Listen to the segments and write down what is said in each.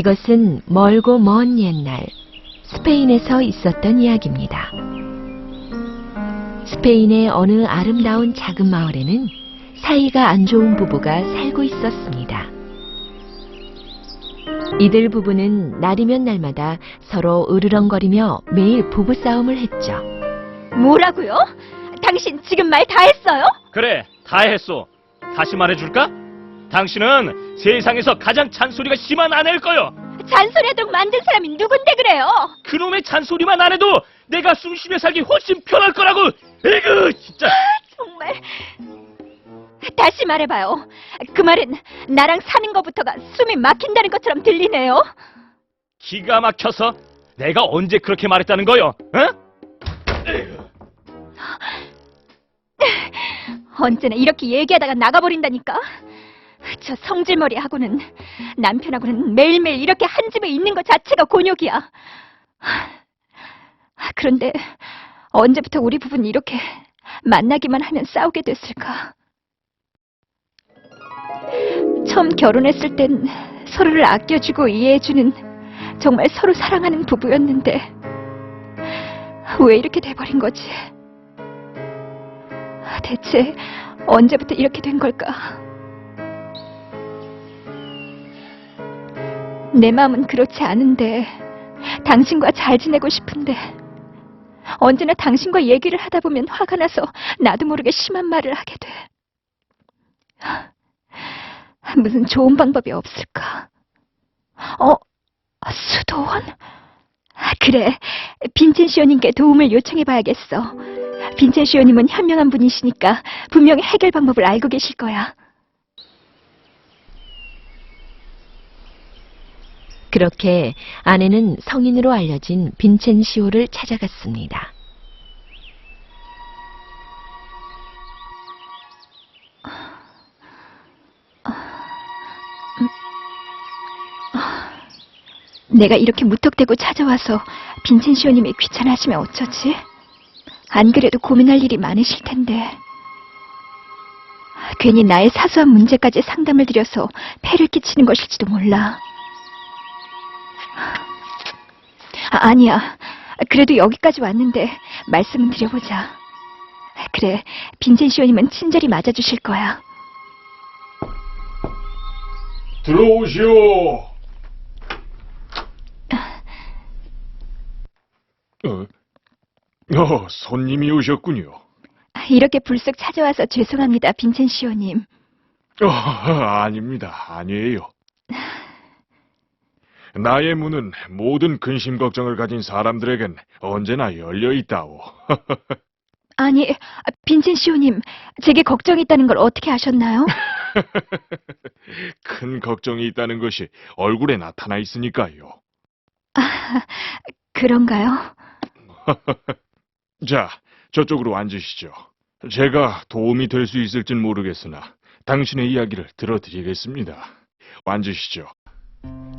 이것은 멀고 먼 옛날 스페인에서 있었던 이야기입니다. 스페인의 어느 아름다운 작은 마을에는 사이가 안 좋은 부부가 살고 있었습니다. 이들 부부는 날이면 날마다 서로 으르렁거리며 매일 부부싸움을 했죠. 뭐라고요? 당신 지금 말 다 했어요? 그래, 다 했소. 다시 말해줄까? 당신은 세상에서 가장 잔소리가 심한 아내일 거요. 잔소리하도록 만든 사람이 누군데 그래요? 그놈의 잔소리만 안 해도 내가 숨 쉬며 살기 훨씬 편할 거라고. 에그, 진짜. 정말 다시 말해봐요. 그 말은 나랑 사는 것부터가 숨이 막힌다는 것처럼 들리네요. 기가 막혀서 내가 언제 그렇게 말했다는 거요? 어? 언제나 이렇게 얘기하다가 나가버린다니까. 저 성질머리 하고는 남편하고는 매일매일 이렇게 한 집에 있는 것 자체가 곤욕이야. 그런데 언제부터 우리 부부는 이렇게 만나기만 하면 싸우게 됐을까? 처음 결혼했을 땐 서로를 아껴주고 이해해주는 정말 서로 사랑하는 부부였는데 왜 이렇게 돼버린 거지? 대체 언제부터 이렇게 된 걸까? 내 마음은 그렇지 않은데 당신과 잘 지내고 싶은데 언제나 당신과 얘기를 하다 보면 화가 나서 나도 모르게 심한 말을 하게 돼. 무슨 좋은 방법이 없을까? 어, 수도원? 그래, 빈첸시오님께 도움을 요청해봐야겠어. 빈첸시오님은 현명한 분이시니까 분명히 해결 방법을 알고 계실 거야. 그렇게 아내는 성인으로 알려진 빈첸시오를 찾아갔습니다. 내가 이렇게 무턱대고 찾아와서 빈첸시오님이 귀찮아하시면 어쩌지? 안 그래도 고민할 일이 많으실 텐데. 괜히 나의 사소한 문제까지 상담을 드려서 폐를 끼치는 것일지도 몰라. 아, 아니야. 그래도 여기까지 왔는데 말씀은 드려보자. 그래, 빈첸시오님은 친절히 맞아주실 거야. 들어오시오. 어, 어, 손님이 오셨군요. 이렇게 불쑥 찾아와서 죄송합니다, 빈첸시오님. 어, 아닙니다. 아니에요. 나의 문은 모든 근심 걱정을 가진 사람들에겐 언제나 열려 있다오. 아니, 빈첸시오님, 제게 걱정이 있다는 걸 어떻게 아셨나요? 큰 걱정이 있다는 것이 얼굴에 나타나 있으니까요. 아, 그런가요? 자, 저쪽으로 앉으시죠. 제가 도움이 될 수 있을진 모르겠으나 당신의 이야기를 들어드리겠습니다. 앉으시죠.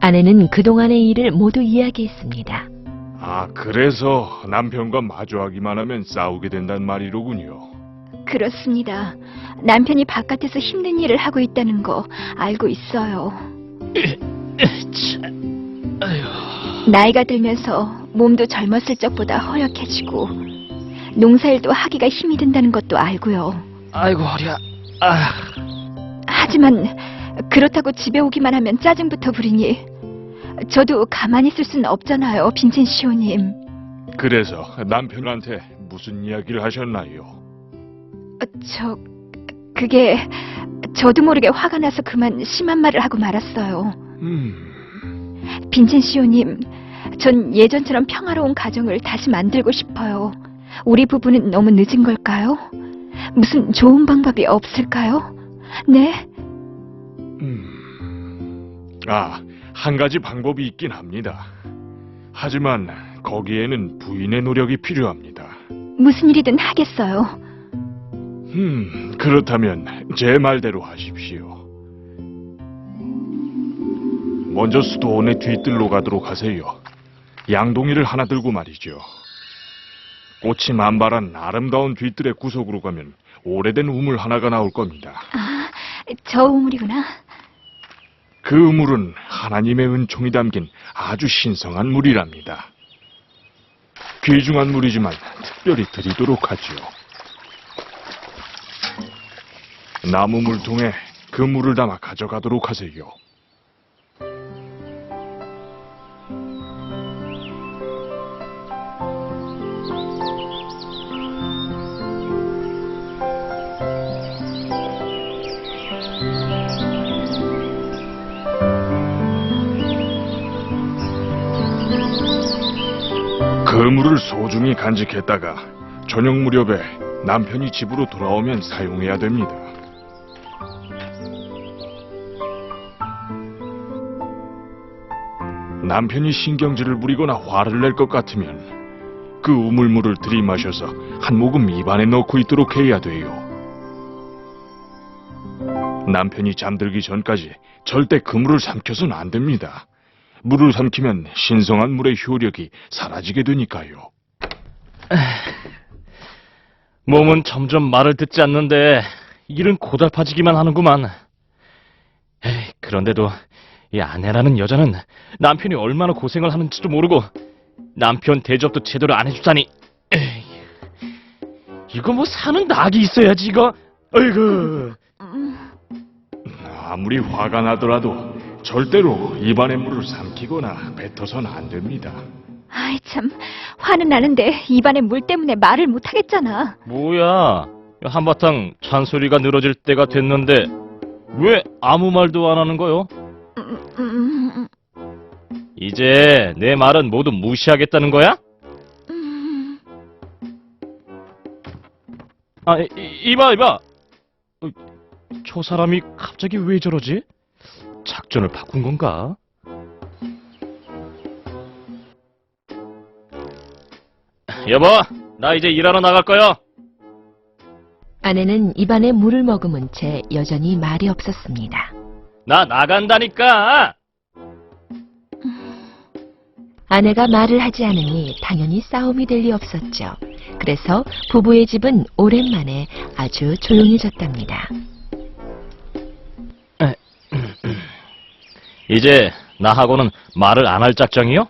아내는 그동안의 일을 모두 이야기했습니다. 아, 그래서 남편과 마주하기만 하면 싸우게 된단 말이로군요. 그렇습니다. 남편이 바깥에서 힘든 일을 하고 있다는 거 알고 있어요. 나이가 들면서 몸도 젊었을 적보다 허약해지고 농사일도 하기가 힘이 든다는 것도 알고요. 아이고 허리야. 아, 하지만 그렇다고 집에 오기만 하면 짜증부터 부리니 저도 가만히 있을 수는 없잖아요, 빈첸 시오님. 그래서 남편한테 무슨 이야기를 하셨나요? 어, 저 그게 저도 모르게 화가 나서 그만 심한 말을 하고 말았어요. 음, 빈첸 시오님, 전 예전처럼 평화로운 가정을 다시 만들고 싶어요. 우리 부부는 너무 늦은 걸까요? 무슨 좋은 방법이 없을까요? 네? 음. 아, 한 가지 방법이 있긴 합니다. 하지만 거기에는 부인의 노력이 필요합니다. 무슨 일이든 하겠어요. 음, 그렇다면 제 말대로 하십시오. 먼저 수도원의 뒤뜰로 가도록 하세요. 양동이를 하나 들고 말이죠. 꽃이 만발한 아름다운 뒤뜰의 구석으로 가면 오래된 우물 하나가 나올 겁니다. 아, 저 우물이구나. 그 우물은 하나님의 은총이 담긴 아주 신성한 물이랍니다. 귀중한 물이지만 특별히 드리도록 하지요. 나무 물통에 그 물을 담아 가져가도록 하세요. 그 물을 소중히 간직했다가 저녁 무렵에 남편이 집으로 돌아오면 사용해야 됩니다. 남편이 신경질을 부리거나 화를 낼 것 같으면 그 우물물을 들이마셔서 한 모금 입안에 넣고 있도록 해야 돼요. 남편이 잠들기 전까지 절대 그 물을 삼켜서는 안 됩니다. 물을 삼키면 신성한 물의 효력이 사라지게 되니까요. 몸은 점점 말을 듣지 않는데 일은 고달파지기만 하는구만. 에이, 그런데도 이 아내라는 여자는 남편이 얼마나 고생을 하는지도 모르고 남편 대접도 제대로 안 해주다니. 에이, 이거 뭐 사는 낙이 있어야지 이거. 어이구. 아무리 화가 나더라도 절대로 입안의 물을 삼키거나 뱉어서는 안 됩니다. 아이 참 화는 나는데 입안에 물 때문에 말을 못 하겠잖아. 뭐야? 한바탕 잔소리가 늘어질 때가 됐는데 왜 아무 말도 안 하는 거요? 음, 음, 이제 내 말은 모두 무시하겠다는 거야? 음. 아, 이, 이봐, 이봐. 어, 저 사람이 갑자기 왜 저러지? 작전을 바꾼 건가? 여보, 나 이제 일하러 나갈 거요. 아내는 입안에 물을 머금은 채 여전히 말이 없었습니다. 나 나간다니까. 아내가 말을 하지 않으니 당연히 싸움이 될 리 없었죠. 그래서 부부의 집은 오랜만에 아주 조용해졌답니다. 이제 나하고는 말을 안 할 작정이요?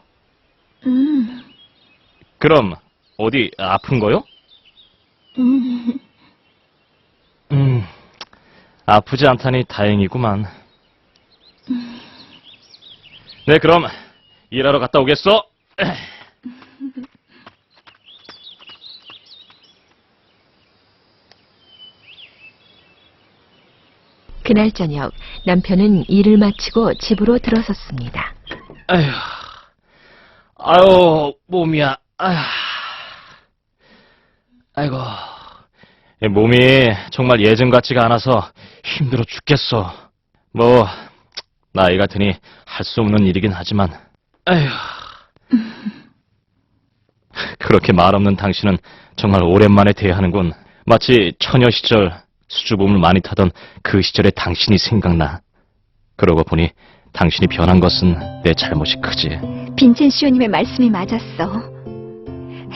음, 그럼 어디 아픈 거요? 음. 음, 아프지 않다니 다행이구만. 네, 그럼 일하러 갔다 오겠어. 그날 저녁 남편은 일을 마치고 집으로 들어섰습니다. 아휴, 아유, 몸이야. 아휴. 아이고, 이 몸이 정말 예전 같지가 않아서 힘들어 죽겠어. 뭐, 나이가 드니 할 수 없는 일이긴 하지만, 아휴. 그렇게 말 없는 당신은 정말 오랜만에 대하는군. 마치 처녀 시절 수줍음을 많이 타던 그 시절의 당신이 생각나. 그러고 보니 당신이 변한 것은 내 잘못이 크지. 빈첸시오님의 말씀이 맞았어.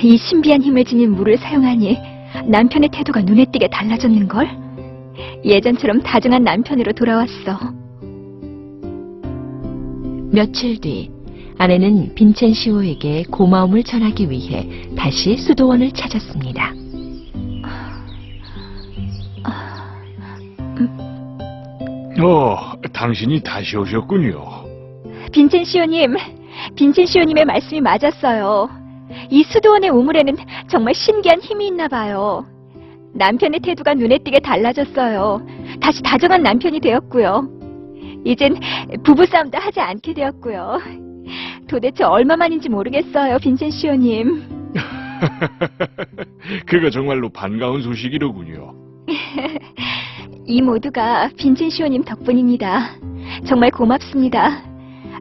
이 신비한 힘을 지닌 물을 사용하니 남편의 태도가 눈에 띄게 달라졌는걸? 예전처럼 다정한 남편으로 돌아왔어. 며칠 뒤 아내는 빈첸시오에게 고마움을 전하기 위해 다시 수도원을 찾았습니다. 어, 당신이 다시 오셨군요. 빈첸시오님, 빈첸시오님의 말씀이 맞았어요. 이 수도원의 우물에는 정말 신기한 힘이 있나 봐요. 남편의 태도가 눈에 띄게 달라졌어요. 다시 다정한 남편이 되었고요. 이젠 부부싸움도 하지 않게 되었고요. 도대체 얼마만인지 모르겠어요, 빈첸시오님. 그거 정말로 반가운 소식이로군요. 이 모두가 빈첸시오님 덕분입니다. 정말 고맙습니다.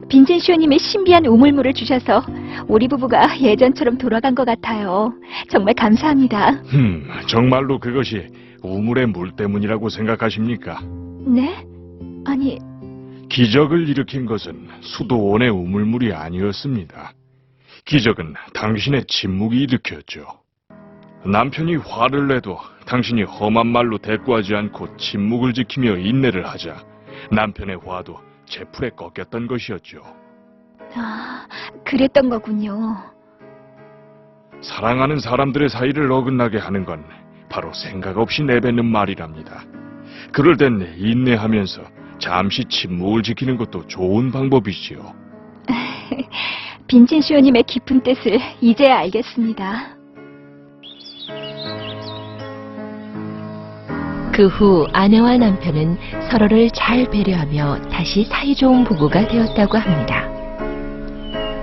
빈첸시오님의 신비한 우물물을 주셔서 우리 부부가 예전처럼 돌아간 것 같아요. 정말 감사합니다. 흠, 정말로 그것이 우물의 물 때문이라고 생각하십니까? 네? 아니, 기적을 일으킨 것은 수도원의 우물물이 아니었습니다. 기적은 당신의 침묵이 일으켰죠. 남편이 화를 내도 당신이 험한 말로 대꾸하지 않고 침묵을 지키며 인내를 하자 남편의 화도 제 풀에 꺾였던 것이었죠. 아, 그랬던 거군요. 사랑하는 사람들의 사이를 어긋나게 하는 건 바로 생각 없이 내뱉는 말이랍니다. 그럴 땐 인내하면서 잠시 침묵을 지키는 것도 좋은 방법이지요. 빈첸시오님의 깊은 뜻을 이제야 알겠습니다. 그 후 아내와 남편은 서로를 잘 배려하며 다시 사이좋은 부부가 되었다고 합니다.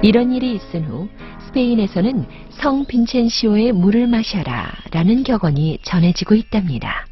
이런 일이 있은 후 스페인에서는 성 빈첸시오의 물을 마셔라 라는 격언이 전해지고 있답니다.